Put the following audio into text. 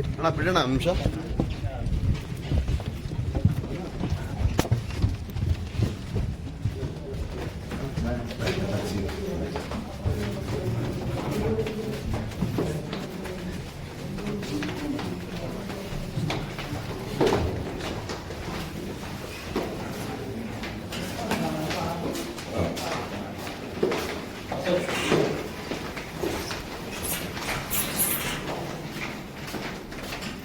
ಅಣ್ಣ ಬಿಡೋಣ ಅಂಶ